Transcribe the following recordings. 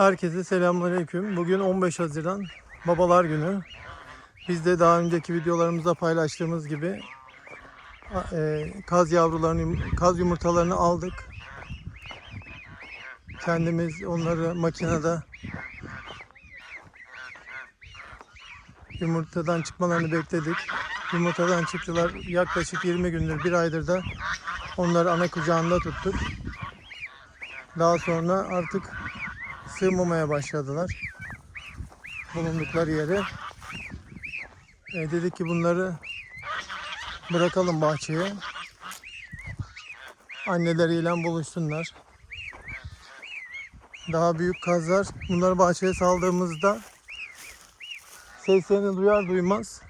Herkese selamünaleyküm. Bugün 15 Haziran Babalar Günü. Biz de daha önceki videolarımızda paylaştığımız gibi e, kaz yavrularını, kaz yumurtalarını aldık. Kendimiz onları makinede yumurtadan çıkmalarını bekledik. Yumurtadan çıktılar. Yaklaşık 20 gündür, bir aydır da onları ana kucağında tuttuk. Daha sonra artık sığmamaya başladılar. Bulundukları yere. E, dedik ki bunları bırakalım bahçeye. Anneleriyle buluşsunlar. Daha büyük kazlar bunları bahçeye saldığımızda seslerini duyar duymaz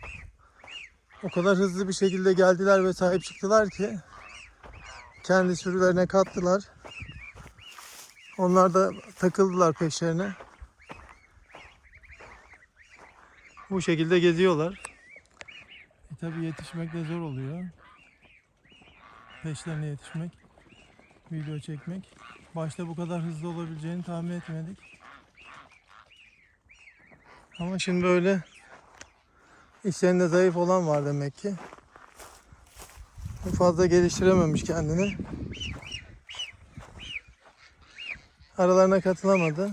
o kadar hızlı bir şekilde geldiler ve sahip çıktılar ki kendi sürülerine kattılar. Onlar da takıldılar peşlerine. Bu şekilde geziyorlar. E tabi yetişmek de zor oluyor. Peşlerine yetişmek, video çekmek. Başta bu kadar hızlı olabileceğini tahmin etmedik. Ama şimdi böyle işlerinde zayıf olan var demek ki. Fazla geliştirememiş kendini. Aralarına katılamadı.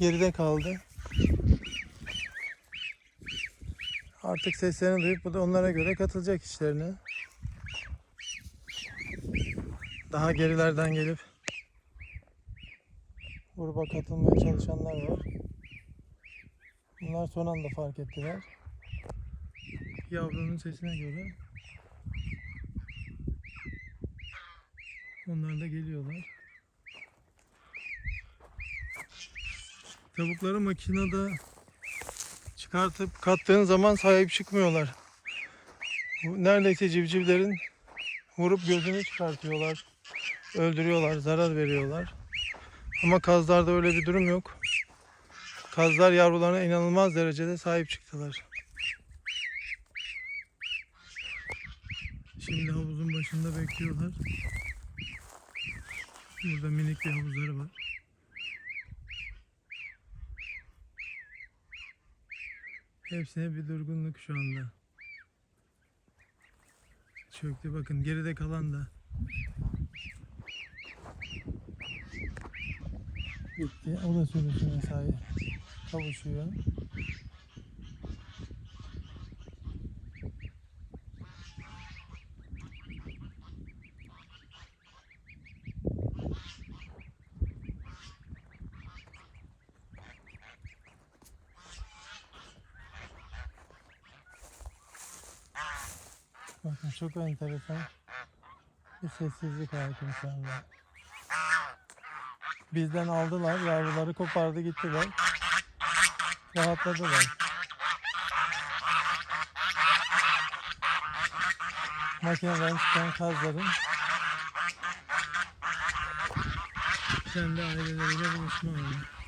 Geride kaldı. Artık seslerini duyup bu da onlara göre katılacak işlerine. Daha gerilerden gelip gruba katılmaya çalışanlar var. Bunlar son anda fark ettiler. Yavrunun sesine göre onlar da geliyorlar. Tavukları makinede çıkartıp kattığın zaman sahip çıkmıyorlar. Neredeyse civcivlerin vurup gözünü çıkartıyorlar. Öldürüyorlar, zarar veriyorlar. Ama kazlarda öyle bir durum yok. Kazlar yavrularına inanılmaz derecede sahip çıktılar. Şimdi havuzun başında bekliyorlar. Burada minik bir havuzları var. Hepsine bir durgunluk şu anda. Çöktü bakın geride kalan da. Gitti. O da sürüsüne sahip. Kavuşuyor. Bakın çok enteresan bir sessizlik hakim şu. Bizden aldılar, yavruları kopardı gittiler. Rahatladılar. Makineden çıkan kazların kendi aileleriyle buluşma anı.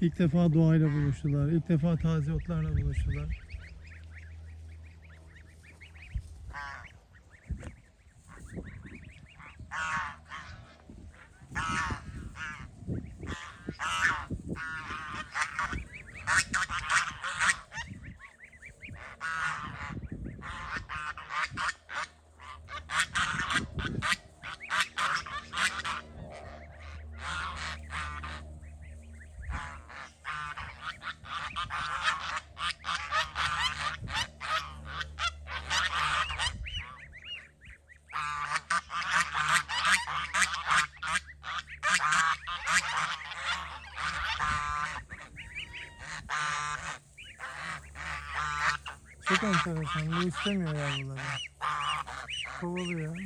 İlk defa doğayla buluştular. İlk defa taze otlarla buluştular. Çok enteresan. Bu istemiyor yavruları. Kovalıyor.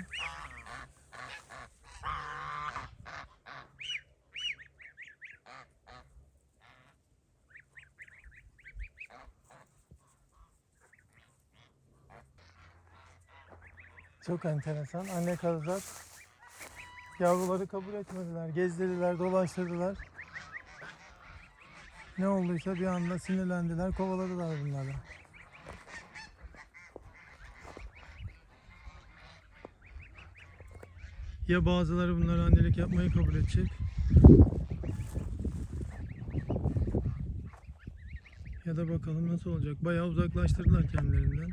Çok enteresan. Anne kazlar yavruları kabul etmediler. Gezdirdiler, dolaştırdılar. Ne olduysa bir anda sinirlendiler, kovaladılar bunları. Ya bazıları bunlara annelik yapmayı kabul edecek. Ya da bakalım nasıl olacak. Bayağı uzaklaştırdılar kendilerinden.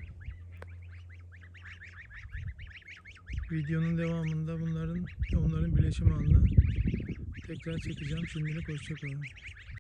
Videonun devamında bunların onların bileşim anını tekrar çekeceğim. Şimdilik hoşçakalın.